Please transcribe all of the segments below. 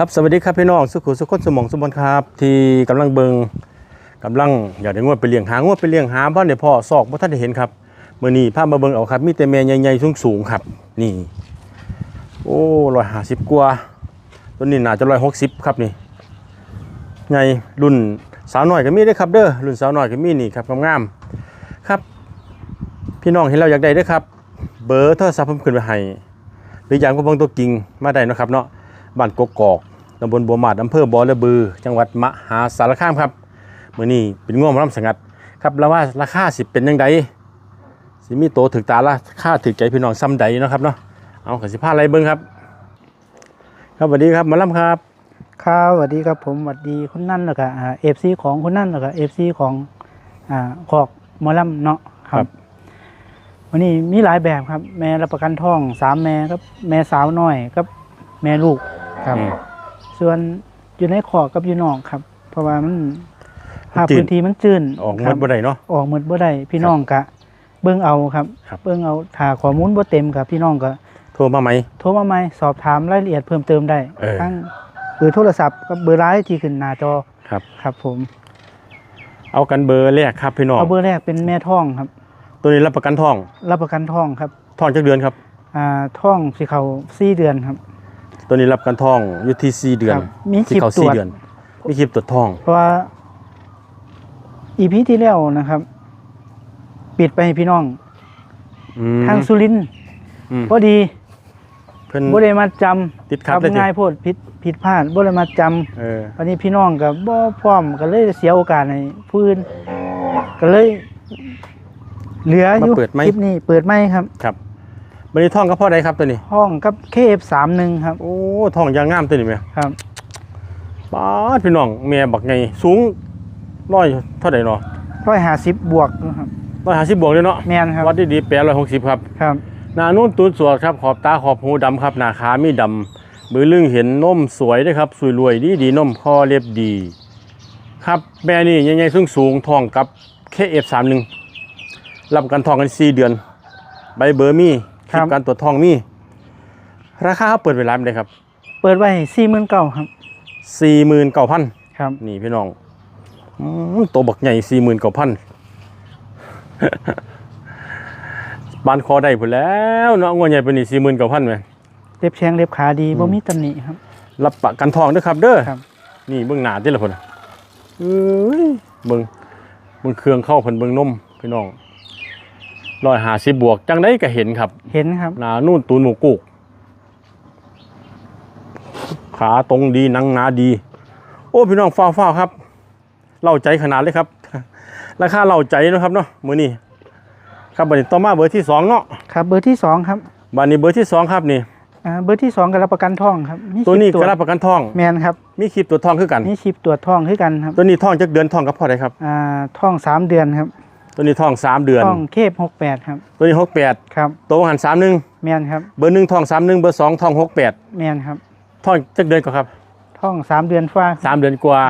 ครับสวัสดีครับพี่น้องสุขุสุขคนสมองสมบัติครับ ที่กำลังเบิงกำลังอยากได้งวดไปเลี้ยงหางวดไปเลี้ยงหาบ้านเดี๋ยวพ่อซอกบ่ท่านได้เห็นครับมื้อนี้พามาเบิงเอาครับ มีแต่แม่ใหญ่ๆสูงๆครับ นี่ โอ้ร้อยห้าสิบกว่าตัวนี้น่าจะร้อยหกสิบครับนี่ใหญ่รุ่นสาวหน้อยก็มีเด้ครับเด้อรุ่นสาวหน้อยก็มีนี่ครับงามๆครับ พี่น้องเห็นเราอยากได้ด้อครับ เบอร์โทรศัพท์ผมขึ้นไว้ให้หรืออยากก็เบิ่งตัวจริงมาได้นะครับเนาะ บ้านกกอกตำบลบัวหมาดอำเภอบ่อระบือ จังหวัดมหาสารคามครับมื้อนี้เป็นง่วงมาลำสงัดครับแล้วว่าราคาสิเป็นยังไงสิมีโตถึกตาละค่าถึกใจพี่น้องซ้ำใดเนาะครับเนาะเอาขสิพาอะไรเบิ่งครับ ครับสวัสดีครับหมาลำครับครับสวัสดีครับผมสวัสดีคุณนั่นแล้วก็เอฟซีของคุณนั่นแล้วก็เอฟซีของอ่าขอกหมอลำเนาะครับ วันนี้มีหลายแบบครับ แม่รับประกันท้องสามแม่ครับ แม่สาวน้อยกับ แม่ลูก ครับ อืม ส่วนอยู่ในขอกกับอยู่นอกครับ เพราะว่ามันภาพจืด พื้นที่มันจืดออกหคมรัดบ่ได้เนาะ ออกหมดบ่ได้พี่น้องกะ เบิ่งเอาครับ ครับ เบิ่งเอาถ้าข้อมูลบ่เต็มกับพี่น้องก็โทรมาไหม โทรมาใหม่สอบถามรายละเอียดเพิ่มเติมได้เออ ทั้งเบอร์โทรศัพท์กับเบอร์ไลน์ที่ขึ้นหน้าจอครับ ครับ ผมเอากันเบอร์แรกครับพี่น้อง เอาเบอร์แรกเป็นแม่ท้องครับ ตัวนี้รับประกันทองรับประกันท้องครับ ทองจักเดือนครับ อ่าท้องสิเขาสี่เดือนครับ ตัวนี้รับประกันทองอยู่ที่สี่เดือนครับมีสิคลิปเข้าตรสี่วจเดือน มีคลิปตรวจทอง เพราะว่าอีพีที่แล้วนะครับ ปิดไปให้พี่น้อง อืมทางสุรินทร์อืมพอดีเพิ่น บ่ได้มาจำติดขัดเลยทำติง่ายโพดผิดผิดพลาดบ่ได้มาจำเออ วันนี้พี่น้องกับบ่พร้อมก็เลยเสียโอกาสให้ผู้อื่นก็เลย เหลืออยู่มาเปิดไหม คลิปนี้เปิดไหมครับ ครับ บันนี้ทองก็พอได้ครับตัวนี้ ห้องกับ KF31 ครับ โอ้ทองยางงามตัวนี้แม่ครับป้าดพี่น้องแม่บักไงสูงร้อยเท่าไหร่เนาะ150บวกนะครับร้อยห้าสิบบวกเลยเนาะแม่นครับวัดดีๆแปดร้อยหกสิบครับครับหน้านุ่นตูนสวดครับขอบตาขอบหูดำครับหน้าขามีดำมือลึงเห็นนมสวยด้วยครับสวยรวยดีดีนมคอเรียบดี ครับแม่นี่ใหญ่ๆสูงสูงๆทองกับเคเอฟสามหนึ่งรับประกันทองกันสี่เดือน ใบเบอร์มี คลิปการตรวจทองมี ราคาเขาเปิดเวลาไม่ได้ครับ เปิดไว้49,000ครับสี่หมื่นเก้าพันครับ นี่พี่น้องอืมตัวบักใหญ่สี่หมื่นเก้าพันบานคอได้ผลแล้วเนาะงวใหญ่เป็นนี่สี่หมื่นเก้าพันไหมเล็บแข้งเล็บขาดีบ่มีตำหนิครับ รับประกันทองเด้วยครับเด้อครับนี่เบื้องหน้าที่ละคนเอ้ยเบิ่งเบิ่งเครื่องเข้าเพิ่นเบิ่งนมพี่น้อง ร้อยหาสิบบวกจังได้ก็เห็นครับเห็นครับหนานู่นตูนหมูกุกขาตรงดีหนังหนาดี โอ้พี่น้องฟ้าวฟ้าวๆครับเล่าใจขนาดเลยครับ ราคาเล่าใจเนาะครับเนาะมือนี้ครับบัดนี้ต่อมาเบอร์ที่สองเนาะครับ เบอร์ที่สองครับบัดนี้เบอร์ที่สองครับนี่อ่าเบอร์ที่สองก็รับประกันทองครับมีตัวนี้คลิปก็รับประกันทองแมนครับมีคลิปตัวจทองคือกันมีชิปตรวจทองคือกันครับตัวนี้ทองจักเดือนทองกับพ่อได้ครับอ่าทองสามเดือนครับ ตัวนี้ทองสามเดือนทองเคฟหกแปดครับ ตัวนี้หกแปดครับ ตัวหันสามหนึ่งแมนครับ เบอร์หนึ่งทองสามหนึ่งเบอร์สองทองหกแปดแมนครับทองจักเดือนก็ครับทองสามเดือนฟ้าสามเดือนกว่า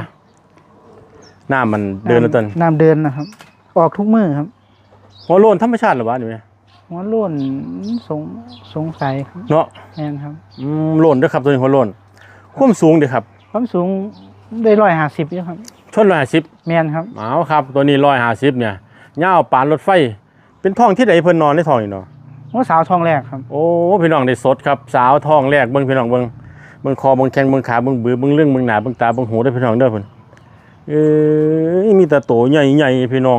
หน้ามันเดินแล้วต้นน้ำเดินนะครับ ออกทุกมือครับหัวโลนธรรมชาติเหรือวะนี่แม่หัวโล้วนสงสงสัยครับเนาะแมนครับอืมโลนเด้วยครับตัวนี้หัวโลนความสูงเด้อครับ ความสูงได้ร้อยห้าสิบอยู่ครับชนร้อยห้าสิบแมนครับเอาครับ ตัวนี้ร้อยห้าสิบเนี่ย ยาวปานรถไฟ เป็นทองที่ไหนเพิ่นนอนในทองอีกเนาะหัวสาวทองแรกครับ โอ้พี่น้องได้สดครับสาวทองแรกเบิ่งพี่น้องเบิ่งเบิ่งคอเบิ่งแข้งเบิ่งขาเบิ่งบือเบิ่งเรื่องเบิ่งหน้าเบิ่งตาเบิ่งหูได้อพี่น้องเด้อเพิ่นเอ้ยมีแต่โตใหญ่ๆพี่น้อง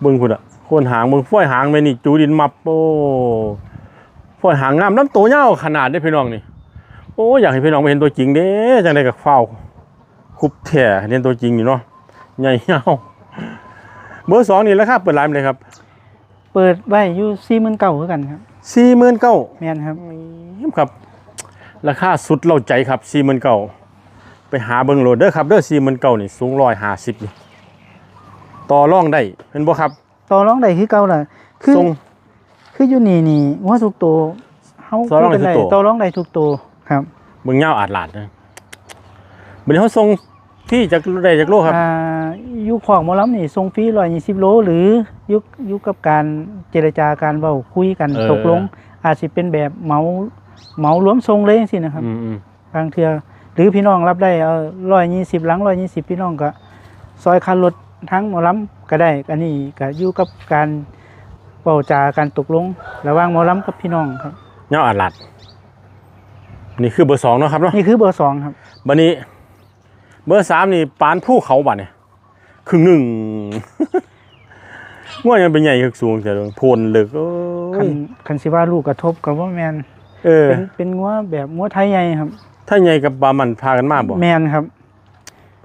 เบิ่งพุ่นอะโคนหางเบิ่งฝ้อยหางแม่นี่จูดินมับโอ้ฝ้อยหางงามน้ำโตยาวขนาดได้อพี่น้องนี่โอ้อยากให้พี่น้องไปเห็นตัวจริงเด้จังได๋ก็เฝ้าวคุบแท้เห็นตัวจริงอยู่เนาะใหญ่ยาว เบอร์สองนี่ราคาเปิดร้านเลยครับเปิดไว้อยู่สี่หมื่นเก้าคือกันครับ49,000แมนครับครับ ราคาสุดเล่าใจครับสี่หมื่นเก่าไปหาเบิงโหลดเด้อครับเด้อสี่หมื่นเก่านี่สูงร้อยห้าสิบนี่ต่อร่องได้เป็นบ่ครับ ต่อรองได้คือเก่าล่ะคือทรงคืออยู่นี่นี่หัวทุกตัวเฮาต่อรองได้ทุกตัวต่อรองได้ทุกตัวครับเบิงเงาวอาดหลาดนะบัดนี้เขาทรง ที่จากได้จากโลกครับอ่าอยุคของหมอลำนี่ทรงฟรีร้อยยี่สิบโล หรือยุคยุคกับการเจรจาการเว้าคุยกันเออตกลง อาจสิเป็นแบบเหมาเหมารวมทรงเลยสินะครับอืมอืมบางเทือหรือพี่น้องรับได้เอาร้อยยี่สิบหลังร้อยยี่สิบพี่น้องก็ซอยคันรถทั้งหมอลำก็ได้ อันนี้ก็อยู่กับการเป่าจาการตกลง ระหว่างหมอลำกับพี่น้องครับเงาอัดลัด นี่คือเบอร์สองเนาะครับเนาะนี่คือเบอร์สองครับ บันนี้ เบอร์สามนี่ปานผู้เขาบัดเนี่ยครึ่งหนึ่งง่วยังเป็นใหญ่คือสูงแต่ลงโพนเหลึกโอ้คัยนคันสิว่าลูกกระทบกับว่าแมนเออ เป็นเป็นงัวแบบงัวไทยใหญ่ครับถ้าใหญ่กับบามันพากันมาบ่แมนครับ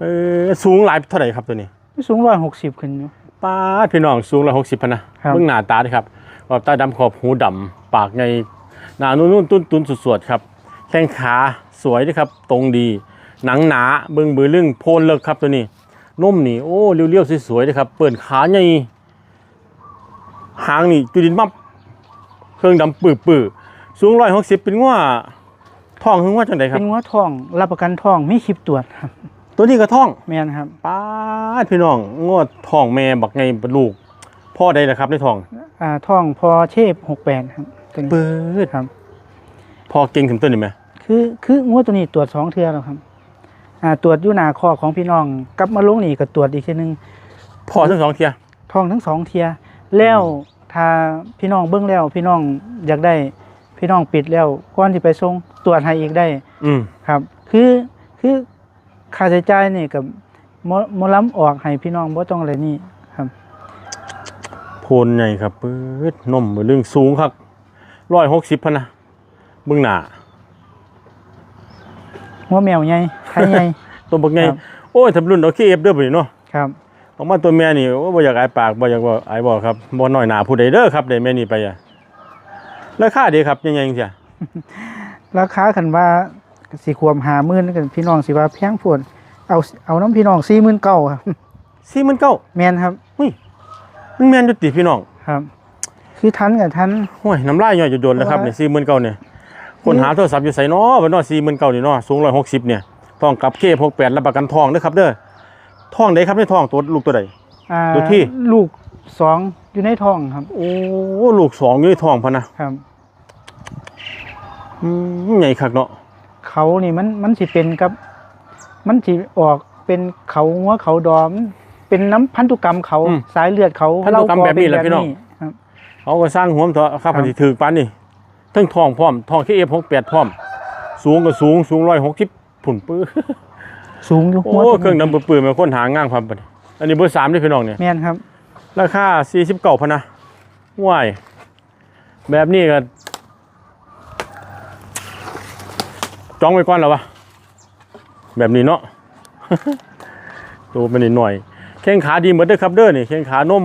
เออสูงหลายเท่าไหร่ครับตัวนี้ สูงร้อยหกสิบขึ้นอยู่ป้าดพี่น้องสูงละหกสิบพนนะครับเบื้องหน้าตาดิครับขอบตาดำขอบหูดำปากไงหน้านุ่นๆตุ้นตุนๆสวดๆครับ แข้งขาสวยด้วยครับ ตรงดี หนังหนาเบิ้งบือเรื่องโพนเลิกครับตัวนี้นุ่มนี่โอ้เรียวๆสวยๆเลยครับ เปิดขาใหญ่หางนี่จุดินมับเครื่องดำปื้อปื้อๆสูงร้อยหกสิบเป็นว่าท้องหึงว่าจังไดครัเป็บนงัวทองรับประกันทองมีคลิปตรวจครับ ตัวนี้ก็ท้องแมนครับป้าดพี่น้องงวดท้องแม่บักไงเป็นลูก พ่อใดนะครับในท้องอ่าทองพอเชฟหกแปดครับตัวนี้เปิดครับ พอเก่งถึงตัวนี้ไหมคือคืองวดตัวนี้ตรวจสองเทือแล้วครับอ่า ตรวจอยุนาคอของพี่น้องกลับมาลงนี่ก็ตรวจอีกทีหนึงพอทั้งสองเทียทองทั้งสองเทียแล้วถ้าพี่น้องเบิ้งแล้ว พี่น้องอยากได้พี่น้องปิดแล้วก่อนที่ไปส่งตรวจให้อีกได้ อืมครับ คือคือค่าใช้จ่ายนี่กับมมล้ำออกให้พี่น้องบ่ต้องอะไรนี่ครับโพนใหญ่ครับเปิดนมเรื่องสูงครับร้อยหกสิบพะนะเบื้องหน้า หัวแมวใหญ่ไข่ใหญ่ตัวบักไงครับโอ้ยทำรุ่นเอาขี้เอฟเด้อไปเนาะครับออกมาตัวแม่นี่โอ้บ่อยากอายปากบ่อยากบ่อายบอกครับบ่น้อยหน้าผู้ใดเด้อครับได้แม่นี่ไปอะราคาดีครับยังไงจังซี่ราคาคันว่าสิควมหาหมื่นกันพี่น้องสิว่าแพงโพดเอาเอาน้ำพี่น้องสี่หมื่นเก้าครับสี่หมื่นเก้าแมนครับหุ้ยมันแม่นอยู่ติพี่น้องครับ คือทันกับทันห้วยน้ำลายย่อยจะโดนแล้วครับนี่สี่หมื่นเก้าเนี่ย คนหาโทรศัพท์อยู่ใส่เนาะบ่เนาะสี่หมื่นเก้านี่เนาะสูงร้อยหกสิบเนี่ยทองกับเคพกแปดรับประกันทองเด้อครับเด้อทองใดครับในทองตัวลูกตัวใดอ่าดูที่ลูกสองอยู่ในท้องครับ โอ้ลูกสองอยู่ในทองพะนะครับอืมใหญ่คักเนาะเขานี่มันมันสิเป็นกับ มันสิออกเป็นเขาหัวเขาดอม เป็นน้ำพันธุกรรมเขาสายเลือดเขาพันธุกรรมแบบนี้แหละพี่น้องครับเขาก็สร้างหัวมนเถอะครับครับพันธิถือปานนี่ ทั้งทองพร้อมทองเคเอฟหกแปดพร้อม สูงก็สูงสูงร้อยหกสิบผุ่นปื้อสูงอยู่โอ้หัวตัวเครื่องดำปื้อๆมาค้นหางง่างความปานนี้อันนี้เบอร์สามนี่พี่น้องเนี่ยแม่นครับ ราคาสี่สิบเก้าพันนะว้ายแบบนี้ก็จองไว้ก่อนแล้ววะแบบนี้เนาะตัวเป็นนิดหน่อยแข้งขาดีเหมือนเด้อครับเด้อนี่แข้งขานม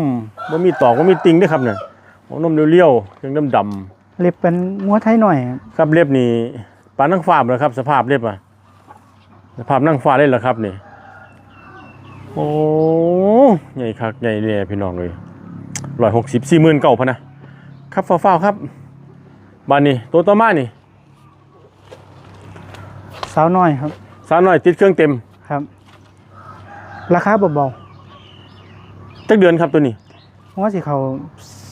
ว่ามีตอกว่ามีติงเด้อครับเนี่ยโอ้นมเรียวๆเครื่องดำ เล็บเป็นงัวไทยหน่อยครับๆครับเล็บนี่ปานนั่งฟ้าเลยครับ สภาพเล็บอะสภาพนั่งฟ้าเลยเหรอครับนี่โอ้ใหญ่คักใหญ่เลยพี่น้องเลยร้อยหกสิบสี่หมื่นเก้าพันนะครับฟ้าวๆครับบานนี้ตัวต่อมานี่สาวน้อยครับ สาวน้อยติดเครื่องเต็มครับ ราคาเบาจักเดือนครับตัวนี้ๆงัวสิเขา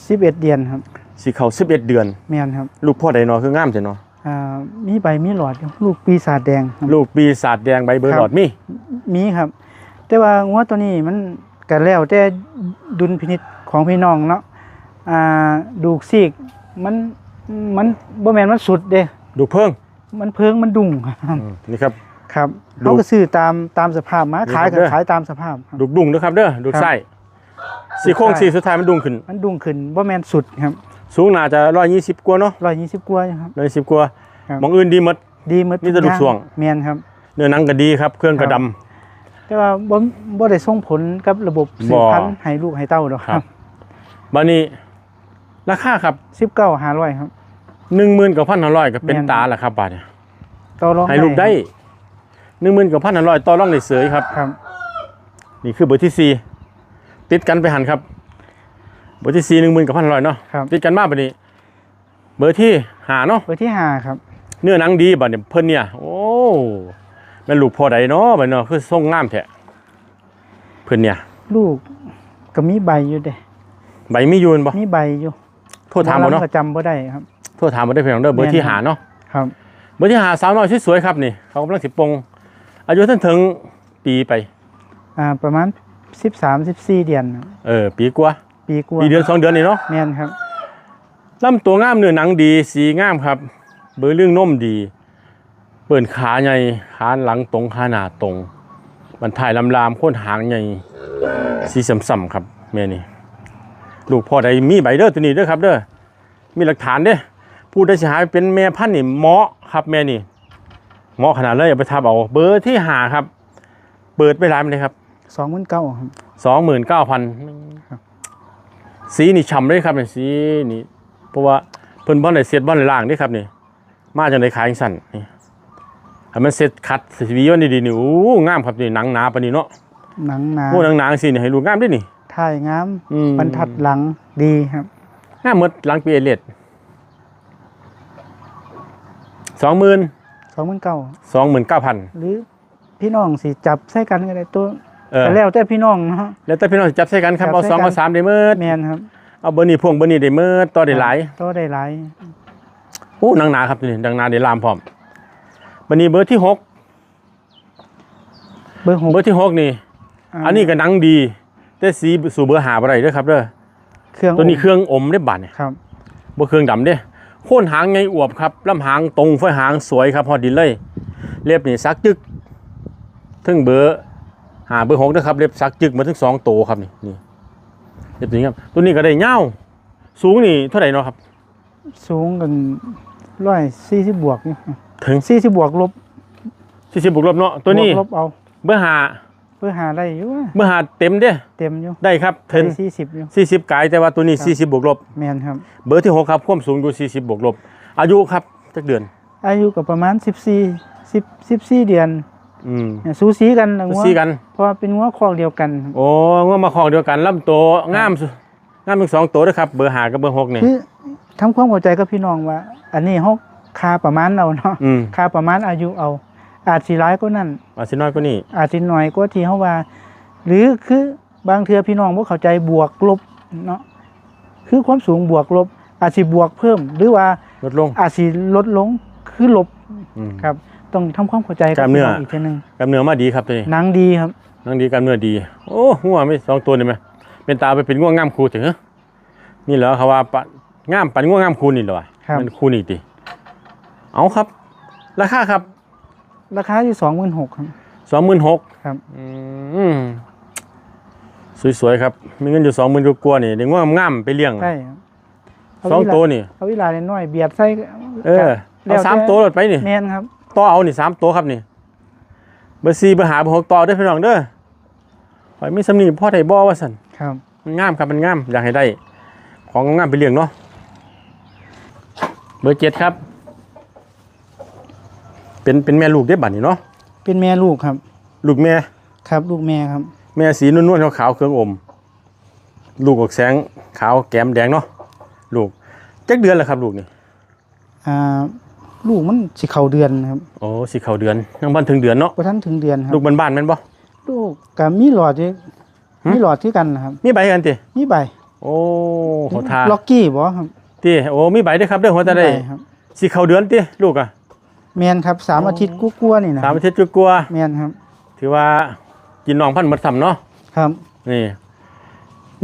สิบเอ็ดเดือนครับ สีเขาสิบเอ็ดเดือน แม่นครับลูกพ่อใดเนอคืองามจังเนาะอ่ามีใบมีหลอดอยู่ลูกปีศาจแดงครับ ลูกปีศาจแดงใบเบอร์ครับหลอดมีมีครับ แต่ว่างัวตัวนี้มันกันแล้วแต่ดุลพินิจของพี่น้องเนาะอ่าดูกซีกมันมันบ่แม่นมันสุดเด้ดูกเพิ่งมันเพิงมันดุ่งครับอืมนี่ครับ ครับดูเขาก็ซื้อตามตามสภาพมานี่ขายครับก็เด้อ ขายตามสภาพครับดูกดุ้งนะครับเด้อดูกครับไส้สีโค้งดูกไส้ สีสุดท้ายมันดุ้งขึ้น มันดุ่งขึ้นบ่แม่นสุดครับ สูงน่าจะร้อยยี่สิบกว่าเนาะ120กว่าอยู่ครับร้อยสิบกว่าครับหมองอื่นดีหมด ดีหมดมีแต่ลูกทุอย่าส่วงแม่นครับ เนื้อหนังก็ดีครับ เครื่องกระครัดำบแต่ว่าบ่บ่ได้ส่งผลกับระบบสืบพันธุ์บ่ให้ลูกให้เต้าดอกคครัรับบบานี้ราคาครับ19 500ครับหนึ่งหมื่นกับพันห้าร้อยก็เป็นแม่นตาแหละครับบาทเนี่ยต่อรองให้ลูกได้หนึ่งหมื่นกับพันห้าร้อยต่อรองได้เสยครับครับ นี่คือเบอร์ที่สี่ติดกันไปหันครับเบอร์ที่สี่หนึ่งหมื่นกับพันร้อยเนาะครับ ติดกันมากแบบนี้ เบอร์ที่หาเนาะเบอร์ที่ห้าครับเนื้อหนังดีบัดเนี่ยเพิ่นเนี่ย โอ้แม่นลูกพ่อใดเนาะบัดเนาะคือทรงงามแท้เพิ่นเนี่ย ลูกก็มีใบอยู่เด้ใบมีอยูนบ่มีใบอยู่โทษถามบ่เนาะหอลำก็จำบ่ได้ครับ โทษถามบ่ได้เพียงเด้อเบอร์ที่หาเนาะ ครับ เบอร์ที่หาสาวน้อยสวยๆครับนี่ เขากำลังสิปลงอายุท่านถึงปีไป อ่าประมาณสิบสามสิบสี่เดือนครับเออ ปีกว่า ปีกว่าปีเดือนสองเดือนนี่เนาะแม่นครับลำตัวงามเนื้อหนังดีสีงามครับ เบอร์เรื่องนมดี เปิดขาใหญ่ขาหลังตรงขาหน้าตรงบรรทายลำลามโค้นหางใหญ่สีสัมๆครับแม่นี่ลูกพ่อใดมีใบเด้อตัวนี้เด้อครับเด้อมีหลักฐานเด้อผู้ได้เสียหายเป็นแม่พันธุ์นี่เหมาะครับแม่นี่เหมาะขนาดเลยอย่าไปทับเอาเบอร์ที่หาครับ เปิดไปร้านเลยครับสองหมื่นเก้าครับสองหมื่นเก้าพันครับ สีนี่ฉ่ำเลยครับเนี่ยสีนี่เพราะว่าเพิ่นบ้านไหนเสียดบ้านไหนล่างเด้วยครับนี่มาจากไหนขายจังสั่นนี่ให้มันเสร็จคัดสีวีวันดีๆนี่โอ้งามครับนี่หนังหนาปานนี้เนาะหนังหนาโอ้หนังหนาสินี่ให้ลูกงามด้วยนี่ถ่ายงามอืมบรรทัดหลังดีครับ งามหมดหลังปีเอเลียดสองหมื่นสองหมื่นเก้าสองหมื่นเก้าพันหรือพี่น้องสิจับใส่กันก็ได้ตัว เออ แต่แล้วแต่พี่น้องเนาะแล้วแต่พี่น้องสิจับใส่กันครับจับเอาใส่สองกัน เอาสามได้เมื่อแมนครับเอาเบอร์นี้พ่วงเบอร์นี้ได้เมื่อต่อได้หลายตัวได้หลายโอ้หนังหนาครับนี่หนังหนาได้ลามพร้อมบันนี้เบอร์ที่หกเบอร์หกเบอร์ที่หกนี่าอันนี้ก็หนังดี แต่สีสู่เบอร์หาบ่ได้เด้อครับเด้อเครื่องตัวนี้เครื่องอมได้บาดเนี่ยครับบ่เครื่องดำเด้โค่นหางไงอวบครับลำหางตรงไฟหางสวยครับฮอดดินเลยเล็บนี่ซักจึกถึงเบอร์ หาเบอร์หกนะครับเล็บซักจึกมาถึงสองโตวครับนี่นี่เล็บนี้ครับตัวนี้ก็ได้เงาวสูงนี่เท่าไหร่เนาะครับ สูงกันร้อยสี่สิบบวกอยู่ถึงสี่สิบบวกลบ40บวกลบเนาะตัวนี้บวกลบเอาเบอร์หาเพื่อหาได้อยู่ว่าเบอร์หาเต็มเด้เต็มอยู่ได้ครับถึงสี่สิบอยู่40กายแต่ว่าตัวนี้40บวกลบแมนครับเบอร์ที่หกครับความสูงอยู่40บวกลบ อายุครับจักเดือน อายุก็ประมาณสิบสี่สิบสิบสี่เดือน อืมเนี่ยสูสีกันนะงัวซีกันเพราะว่าเป็นงัวคอกเดียวกันครับโอ้เมื่อมาคองเดียวกันลำโตวงามสุงามทั้งสองตัวด้วยครับ เบอร์หากับเบอร์หกนี่คือทำความเข้าใจกับพี่น้องว่า อันนี้เขาคาประมาณเอาเนาะอืม คาประมาณอายุเอา อาจสิร้ายก็นั่น อาซิน้อยก็นี่ อาจสิน้อยกว่าที่เขาว่า หรือคือบางเทือพี่น้องบ่เข้าใจบวกลบเนาะคือความสูงบวกลบ อาจสิบวกเพิ่ม หรือว่าลดลงอาจสิลดลงคือลบอืมครับ ต้องทำความเข้าใจกักล้ามเนื้พี่อน้องอีกทีหนึงกำเนื้อมาดีครับตัวนี้หนังดีครับ นังดีกำเนื้อดี โอ้หัวไม่สองตัวนี่ไหมเป็นตาไปเป็นง่วงงามคูถึงเหรอนี่เหรอเขาว่าปะงามปันง่วงงามคูนี่เหรอวะครับ มันคูนี่ติเอาครับ ราคาครับราคาอยู่สองหมื่นหกครับ สองหมื่นหกครับอืมสวยๆครับมีเงินอยู่สองหมื่นกว่าๆนี่เดี๋ยวง่วงงามๆไปเลี้ยงใช่ครับสองตัวนี่ เอาเวลาเล็กน้อยเบียดใส่เออเอาสามตัวรถไปนี่ แมนครับ ต่อเอานี่สามตัวครับนี่เบอร์สี่เบอร์หาเบอร์หกต่อเด้อพี่น้องเด้อข่อยมีสำนีพ่อไทยบ่ว่าสันครับมันงามครับมันงามอยากให้ได้ ของงามไปเลี้ยงเนาะเบอร์เจ็ดครับ เป็นเป็นแม่ลูกได้อบัดนี่เนาะเป็นแม่ลูกครับ ลูกแม่ครับ ลูกแม่ครับ แม่สีนวลๆขาวๆเครื่องอม ลูกออกแสงขาวแก้มแดงเนาะลูกจักเดือนแล้วครับ ลูกนี่อ่า ลูกมันสิเข้าเดือนครับโอ้สิเข้าเดือนยังบ้านถึงเดือนเนาะบ่ทันถึงเดือนครับลูกบ้านๆแม่นบ่ลูกก็มีหลอดที่มีหลอดที่กันนะครับ มีใบกันติมีใบ โอ้โหทาล็อกกี้บ่ครับติโอ้มีใบด้วยครับเด้อหัวตาได้มีใบครับสิเข้าเดือนติลูกอะแมนครับสามอาทิตย์กลัวาๆนี่นะสามอาทิตย์กลัวาแมนครับๆถือว่ากินน้องพันธุ์หมดซ้ำเนาะครับ นี่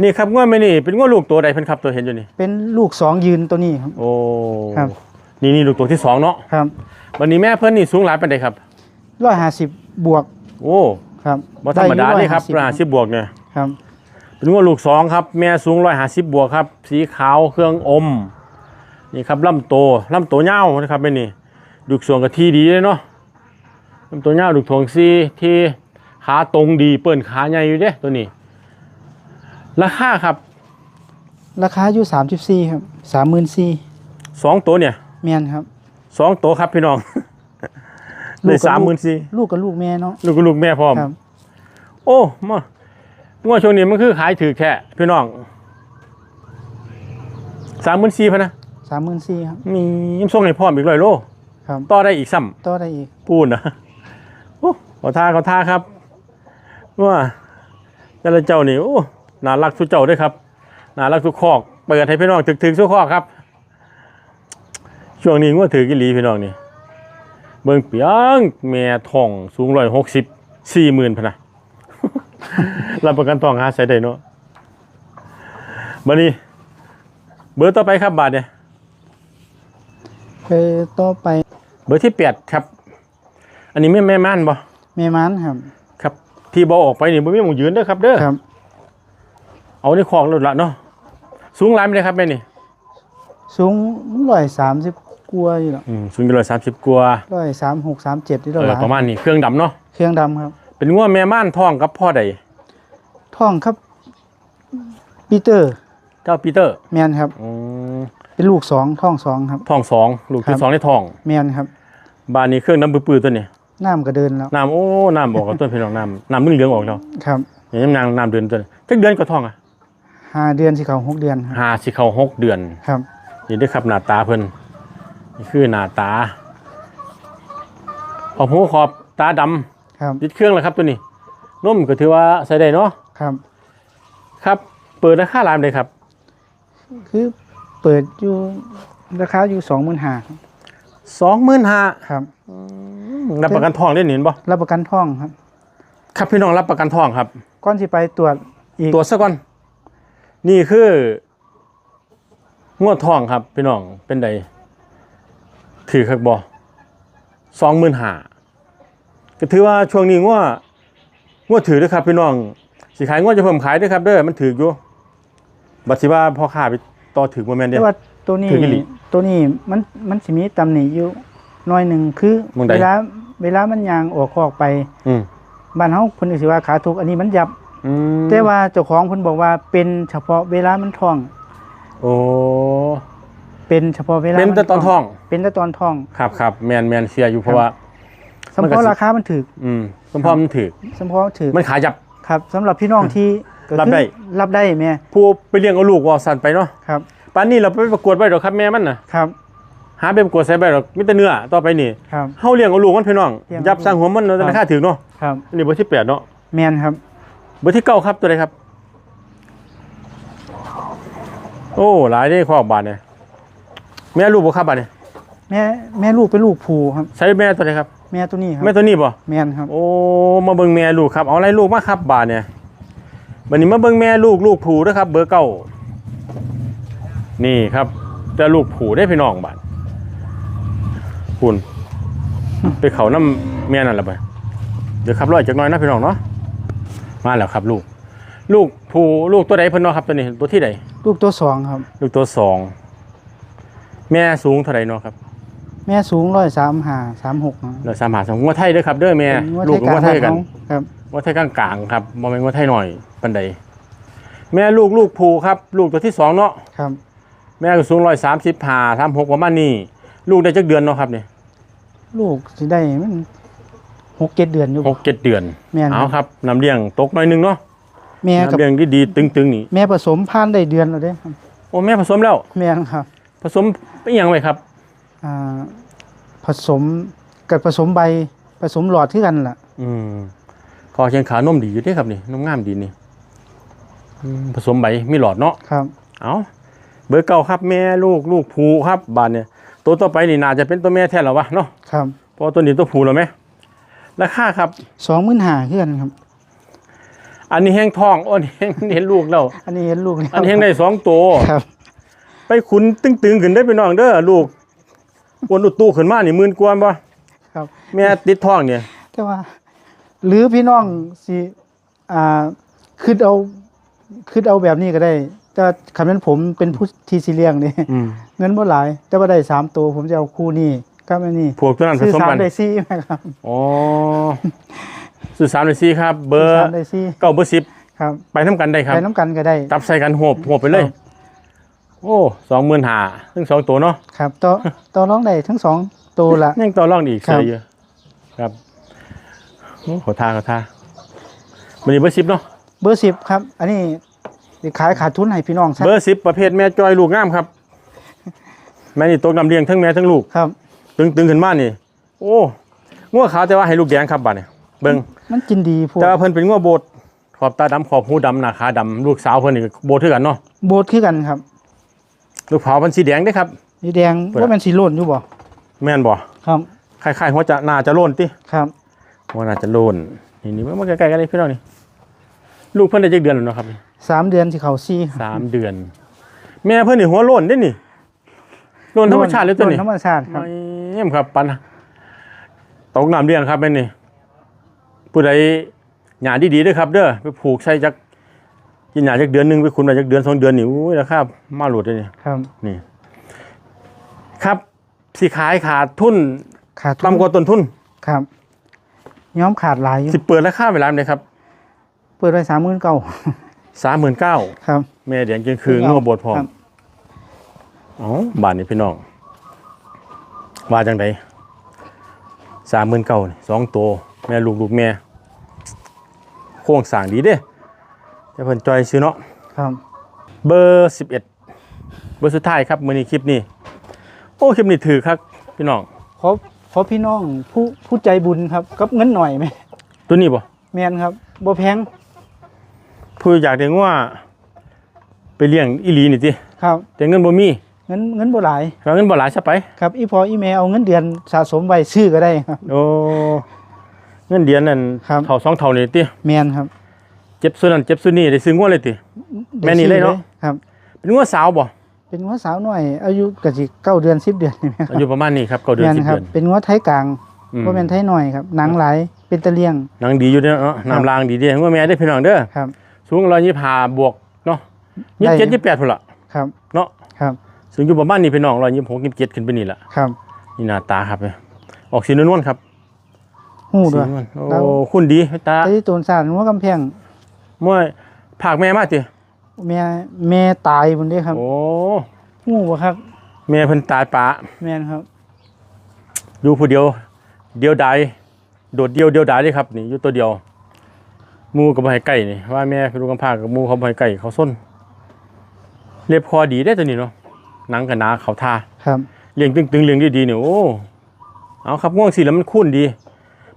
นี่ครับง้วไม่นี่ เป็นง้วลูกตัวใดเพิ่นครับตัวเห็นอยู่นี่ เป็นลูกสองยืนตัวนี้ครับ โอ้ครับ นี่นี่ลูกตัวที่สองเนาะครับวันนี้แม่เพิ่นนี่สูงหลายปานใดครับร้อยห้าสิบบวกโอ้ครับบ่ธรรมดาอนี่ครับ150ร้อยห้าสิบบวกเนี่ยครับเป็นง้วลูกสองครับ แม่สูงร้อยห้าสิบบวกครับ สีขาวเครื่องอม นี่ครับลำโตลำโตยาวนะครับแม่นี่ดูกส่วนกับที่ดีเลยเนาะลำโตยาวดูกทวงซีที่ขาตรงดีเปิ้นขาใหญ่อยู่เด้ตัวนี้ ราคาครับ ราคาอยู่สามสิบสี่ครับสามหมื่นสี่สองตัวเนี่ย แมนครับสองตัวครับพี่น้องลูได้กกับสามหลูมื่กนสี่ลูกกับลูกแม่เนาะลูกกับลูกแม่พร้อม ครับ โอ้มาว่าช่วงนี้มันคือขายถือแค่พี่น้องสามหมื่นสี่พะนะสามหมื่นสี่ครับ มียิ้มส่งให้พร้อมอีกร้อยโลครับต่อได้อีกซ้ต่อได้อีกำปูนนะโอ้ขอท่าขอท่าครับ ว่าแต่ละเจ้านี่โอ้น่ารักทุกเจ้าด้วยครับน่ารักทุกคอก เปิดให้พี่น้องถึกถึกทุกคอกครับ ช่วงนี้งวดถือกิลีพี่น้องนี่เบิ่งเปียงแม่ทองสูงร้อยหกสิบสี่หมื่นพะนะรับประกันทองหาใส่ได้เนาะบัดนี้ เบอร์ต่อไปครับบาทเนี่ยไปต่อไป เบอร์ที่แปดครับ อันนี้แม่แม่ม่านบ่แม่มันครับ ครับ ที่บอออกไปนี่บ่มีหมองยืนเด้อครับเด้อครับ เอาในคลองรถละเนาะสูงหลายไม่ได้ครับแม่นี่ สูงร้อยสามสิบ กว่าอยู่หรอกอืมสูงอยู่ร้อยสามสิบกว่าร้อยสามหกสามเจ็ดที่เอเราอหลาประมาณนี้เครื่องดำเนาะเครื่องดำครับ เป็นงัวแม่ม่านทองกับพ่อใดท่องครับปีเตอร์เจ้าปีเตอร์แมนครับ อืมเป็นลูกสองท่องสองครับทองสองลูกครัที่บ สองในทองแมนครับบ้านนี้เครื่องน้ำปื้อๆตัวนี้น้ำก็เดินแล้วน้ำโอ้น้ำออกกับต้นพี่น้องน้ำน้ำนึ่งเหลืองออกแล้วครับอย่างนี้นางน้ำเดือนตัวนี้จักเดือนก็ทองอะห้าเดือนสิเขาหกเดือนครับหาสิเข้าหกเดือน ครับนี่เด้อครับหน้าตาเพิ่น นี่คือหน้าตาออกหูขอบตาดำครับติดเครื่องแล้วครับตัวนี้นมก็ถือว่าใส่ได้เนาะครับครับ เปิดราคาร้านเลยครับคือเปิดอยู่ราคาอยู่สองหมื่นห้าสองหมื่นห้าครับ รับประกันทองได้เห็นบ่รับประกันท่องครับครับพี่น้องรับประกันทองครับ ก่อนที่ไปตรวจอีกตรวจซะก่อน นี่คืองวดทองครับ พี่น้องเป็นใด ถือคักบ่สองหมื่นห้าก็ถือว่าช่วงนี้งวดงวดถือเด้วยครับพี่น้องสิขายงวดจะเพิ่มขายเด้วยครับเด้อมันถืออยู่บัดสิว่าพ่อค้าไปต่อถือบ่แม่นเด้แต่ว่าตัวนี้คืออีหลีตัวนี้มันมันสิมีตำหนิอยู่หน้อยหนึ่งคือหม้องใด เวลาเวลามันยางออกคอกไปอืมบ้านเฮาเพิ่นก็สิว่าขาทุกอันนี้มันยับ อืมแต่ว่าเจ้าของเพิ่นบอกว่าเป็นเฉพาะเวลามันท้อง โอ้ เป็นเฉพาะเวลาเป็นแต่ตอนท้อง เป็นแต่ตอนท้อง ครับครับแมนแมนเสียอยู่เพราะว่าสมมันพก็อสิราคามันถูกอืมสมพอมันถือสมพอถูกมันขายับครับสำหรับพี่น้องที่ก็รับคือได้รับได้แม่ผู้ไปเลี้ยงเอาลูกว่าสั่นไปเนาะครับป่านนี้เราไปประกวดไว้ดอกครับแม่มันน่ะครับหาไปประกวดใส่ไปดอกมีแต่เนื้อต่อไปนี่ครับเฮาเลี้ยงเอาลูกมันพี่น้องเลี้ยงยับสร้างหัวมันเนาะครับราคาถือเนาะครับอันนี้เบอร์ที่แปดเนาะแมนครับ เบอร์ที่เก้าครับตัวใดครับ โอ้หลายได้ข้อบาทเนี่ย แม่ลูกบ่ครับบาทเนี่ยแม่แม่ลูกเป็นลูกผูครับ ใช้แม่ตัวใดครับ แม่ตัวนี้ครับแม่ตัวนี้บ่แมนครับ โอ้มาเบิ่งแม่ลูกครับเอาอะไรลูกมาครับบาทเนี่ยวันนี้มาเบิ่งแม่ลูกลูกผูด้วยครับ เบอร์เก้านี่ครับจะลูกผูได้พี่น้องบาทคุณไปเขาน้ำแม่นั่นแหละไปเดี๋ยวขับรถจากหน้อยนะพี่น้องเนาะมาแล้วครับลูก ลูกผูลูกตัวใดเพิ่นเนาะครับตัวนี้ตัวที่ใดลูกตัวสองครับ ลูกตัวสอง แม่สูงเท่าไหร่เนาะครับแม่สูงร้อยสามห้าสามหกเดี๋ยวสามหาสองงัวไทยเด้อครับเด้อแม่ลูกงัวไทยกันครับว่าไทยกลางๆครับบ่แม่นว่าไทยหน่อยปันใดแม่ลูกลูกภูครับ ลูกตัวที่สองเนาะครับ แม่ก็สูงร้อยสามสิบห้าสามหกประมาณนี้ลูกได้จักเดือนเนาะครับเนี่ยลูกสิได้มันหกเจ็ดเดือนอยู่หกเจ็ดเดือนแม่นเอาครับน้ำเลี้ยงตกหน่อยหนึงเนาะแม่กับน้ำเลี้ยงที่ดีๆตึงๆนี่แม่ผสมพันธุ์ได้เดือนแล้วเด้ครับโอ้แม่ผสมแล้วแม่นครับ ผสมเป็นอหย่างไรครับอ่าผสมกับผสมใบผสมหลอดที่กันล่ะ อืมคอเชียงขานมดีอยู่เด้ครับนี่นมงามดีนี่อืมผสมใบมีหลอดเนาะครับ เอาเบอร์เก่าครับ แม่ลูกลูกภูครับบานเนี่ยตัวต่อไปนี่น่าจะเป็นตัวแม่แท้แล้ววะเนาะครับเพราะตัวนี้ตัวผูแล้วไหมราคาครับ สองหมื่นห้าเพื่อนครับ อันนี้แห้งทองอันนี้แห้งเห็นลูกแล้วอันนี้เห็นลูกแล้วอันนี้แห้งได้สองตัว ครับไป ขุนตึงๆขึ้นได้ไปน้องเด้อลูกอ้วนอุดตู้ขึ้นมานี่หมื่นกว่าบ่ครับ แม่ติดท้องเนี่ยแต่ว่า หรือพี่น้องสิอ่าคือเอาคือเอาแบบนี้ก็ได้ แต่คำนั้นผมเป็นผู้ที่สิเลี้ยงนี่อืมเงินบ่หลาย แต่ว่าได้สามตัวผมจะเอาคู่นี้กับอันนี้พวกตัวนั้นผซื้อสมสามกันได้สี่ไหมครับอ๋อสื่อสารเลยสิครับ เบอซื้อร์สามได้สี่เก้าเบอร์สิบครับไปน้ำกันได้ครับไปน้ำกันก็ได้ ตับใส่กันโหบโหบไปเลย ครับ โอ้สองหมื่นหาทั้งสองตัวเนาะครับต่อต่อร้องได้ทั้งสองตัวละ ยังต่อรองอีกครัเสีบยเยอะครับโอ้ขอท่าขอท่ามันนี้เบอร์สิบเนาะเบอร์สิบครับ อันนี้สิขายขาดทุนให้พี่น้องซะเบอร์สิบประเภทแม่จอยลูกงามครับ แม่นี่ตกน้ำเลี้ยงทั้งแม่ทั้งลูก ครับ ตึงตึงขึ้นมานี่ โอ้งัวขาวแต่ว่าให้ลูกแดงครับบัดเนี่ยเบิ่งมันกินดีพวกแต่ว่าเพิ่นเป็นงัวโบดขอบตาดำขอบหูดำหน้าขาดำลูกสาวเพิ่นนี่ก็โบดคือกันเนาะโบดคือกันครับ ลูกเผามันสีแดงเด้ครับ สีแดงเปิดว่ามันสีโล่นอยู่บ่แม่นบ่ครับคล้ายๆหัวจะน่าจะโล่นติครับหัวน่าจะโล่นนี่นี่มันใกล้ๆกันเลยพี่น้องนี่ลูกเพิ่นได้จักเดือนแล้วเนาะครับนี่สามเดือนที่เขาซี่ครับสามเดือน แม่เพิ่นนี่หัวโล่นเด้นี่โล่นธรรมชาติเลยตัวนี้โดธรรมชาติครับไม่เยี่ยมครับปันตกน้ำเลี้ยงครับแม่นี่ผู้ใดหยาดีๆเด้วยครับ เด้อไปผูกใส่จัก กินหยาจักเดือนหนึงไปคุณมาจักเดือนสองเดือนนี่อุ้ยราคามาหลุดเลยนี่ครับนี่ ครับสิขายขาดทุนขาดทุนต่ำกว่าต้นทุนครับย้อมขาดหลายอยู่สิเปิดราคาเวลาไหนครับ เปิดไว้สามหมื่นเก้าสามหมื่นเก้าครับแม่เดียงจึงคือเอางัวบดพร้อมครับอ๋อบาทนี่พี่น้องว่าจังไดสามหมื่นเก้าสองตัวแม่ลูกลูกแม่ โครงสร้างดีเด้ จะเพิ่นจอยซื้อเนาะครับ เบอร์สิบเอ็ดเบอร์สุดท้ายครับมือนี้คลิปนี้ โอ้คลิปนี้ถือครับพี่น้องขอขอพี่น้องผู้ผู้ใจบุญครับกับเงินหน่อยไหมตัวนี้บ่แมนครับบ่แพงผู้อยากเลี้ยงว่าไปเลี้ยงอีหลีนี่ติครับ แต่เงินบ่มีเงินเงินบ่หลายแล้วเงินบ่หลายซะไปครับอีพออีเมลเอาเงินเดือนสะสมไว้ซื้อก็ได้ครับโอ้เงินเดือนนั่นครับเท่าสองเท่านี่ติแมนครับ เจ็บส่วนนั้นเจ็บส่วนนี้ได้ซื้องวดเลยติแม่นอี่เลยเนาะครับ เป็นงวดสาวบ่เป็นงัวสาวหน่อย อายุก็สิเก้าเดือนสิบเดือนนี่ไหมครับอายุประมาณนี้ครับเก้าเดือนแม่นสิบครับเดือนเป็นงัวไทยกลางอืมบ่แม่นไทยหน่อยครับหนังหลายเป็นตะเลียงหนังดีอยู่เด้อเนาะน้ำรางดีเด้งวดแม่ได้อพี่น้องเด้อครับสูง125บวกเนาะได้27 28พุ่นล่ะครับเนาะครับสูงอยู่ประมาณนี้พี่น้อง126 27ขึ้นไปนี่ล่ะครับนี่หน้าตาครับเนี่ยออกสีนวลๆครับหู้ด้วยสีนวลแล้วโอ้คุณดีตาแต่ที่ตูนสานงัวกำแพง มวยผากแม่มาติแม่แม่ตายพุ่นเด้ครับโอ้หู้บ่ครับ แม่เพิ่นตายปะแม่นครับ อยู่ผู้เดียว เดียวดายโดดเดียวเดียวดายเลยครับ นี่อยู่ตัวเดียวหมูกับบ่ให้ไก่นี่ว่าแม่เป็นลูกกำพร้ากับหมูเขาบ่ให้ไก่เขาส้นเรียบคอดีได้อตัวนี้เนาะหนังกับหนาเขาทาครับเลี้ยงตึงๆเลี้ยงดีๆเนี่ยโอ้เอาครับง่วงสิแล้วมันคุ้นดี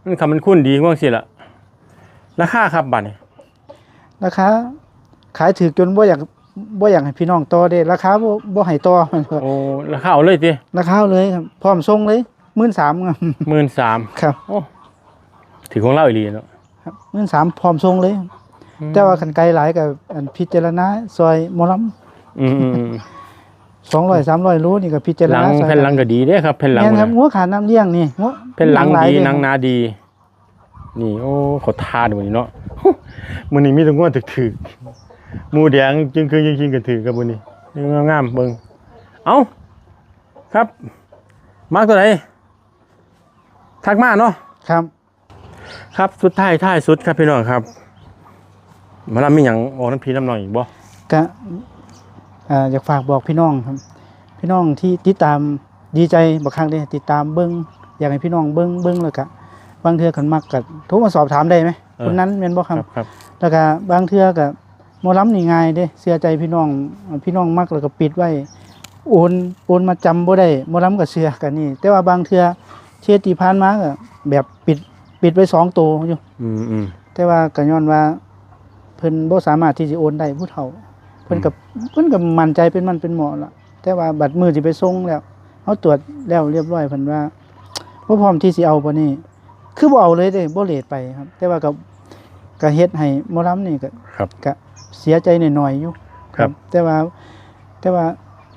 มันคำมันคุ้นดีง่วงสิละราคาครับบัตรนี่ ราคาขายถือจนบ่อยากบ่อยากให้พี่น้องต่อเด้ราคาบ่บ่ให้ต่อโอ้ราคาเอาเลยติราคาเอาเลยครับพร้อมส่งเลย13,000ครับหมื่นสามครับโอ้ถือของเล่าอีหลีเนาะครับ13,000พร้อมส่งเลย แต่ว่าคันไกลหลายก็อันพิจารณาซอยหมอลำอืมอืมอืม200 300โลนี่ก็พิจารหลังณาซอยแผ่นหลังก็ดีเด้อครับแผ่นหลังแม่นครับนะงัวขาน้ำเลี้ยงนี่งัวแผ่นหลังายดีเยหนังหนาดี นี่โอ้เขาทาดูนี่เนาะ มันนี่มีแตรงว่าถึกๆหมูแดงจึงคือจริงๆกันถือกับมันนี่นี่งามๆเบิ่งเอ้าครับมาตัวไหนทักมาเนาะครับ ครับสุดท้ายท้ายสุดครับพี่น้องครับมาลำมีหยังออกน้ำพีน้ำหน่อยอีกบ่ก็อ่าอยากฝากบอกพี่น้องครับ พี่น้องที่ติดตามดีใจบักครั้งเลยติดตามเบิ้งอยากให้พี่น้องเบิ้งเบิ้งแล้วก็บางเทื่อขันมักก็โทรมาสอบถามได้ไหม คนนั้นแม่นบ่คครัรับบครับแล้วก็บางเทื่อก็หมอล้ำนี่ง่ายเด้เสียใจพี่น้องพี่น้องมักแล้วก็ปิดไว้โอนโอนมาจำบ่ได้หมอล้ำก็เชื่อกันนี่ แต่ว่าบางเทื่อเช็ดที่ผ่านมาก็แบบปิดปิดไว้สองตัวอยู่อืมอืมแต่ว่าก็ย้อนว่าเพิ่นบ่สามารถที่จะโอนได้ผู้เฒ่า เพิ่นกับเพิ่นก็มั่นใจเป็นมันเป็นหมอละแต่ว่าบัตรมือสิไปส่งแล้วเฮาตรวจแล้วเรียบร้อยเพิ่นว่าบ่พร้อมที่สิเอาบ่นี่ คือบ่เอาเลยเด้บ่เลทไปครับ แต่ว่าก็ก็เฮ็ดให้หมอลำนี่ก็ครับก็เสียใจหน่อยๆอยู่ครับ แต่ว่า แต่ว่า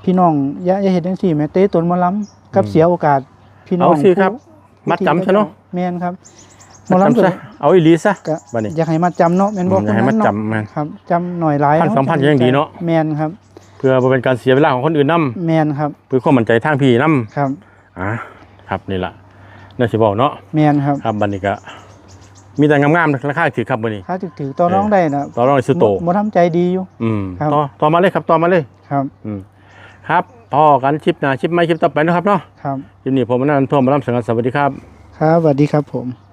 พี่น้องอย่าอย่าเฮ็ดจังซี่แหมเตะตนหมอลำกับเสียโอกาสพี่น้องเอาสิครับผู้มัดจำซะเนาะแม่นครับหมมัอดลำจำซะเอาอีหลีซะก็บัดนี้อยากให้มัดจำเนาะแม่นบ่อืมอยากให้มัดคนนั้นจำแม่นครับจำหน่อยหลายพันสองพันก็ยังดีเนาะแม่นครับ เพื่อบ่เป็นการเสียเวลาของคนอื่นนํแม่นครับเพื่อความมั่นใจทางพี่นํครับอะครับนี่ล่ะ น่าสิบอกเนาะแม่นครับ ครับบัดนี้ก็มีแต่งามๆราคาถือครับบัดนี้ ถ้าถือถือต่อน้องได้นะต่อรองในสุโตบ่ทำใจดีอยู่ อืมครับ ต่อต่อมาเลยครับต่อมาเลยครับ อืมครับพอกันชิปหน้าชิปไม่ชิปต่อไปนะครับเนาะครับคลิปนี้ผมมานั่นทั่วมาล่ำสังกัดสวัสดีครับ ครับสวัสดีครับผม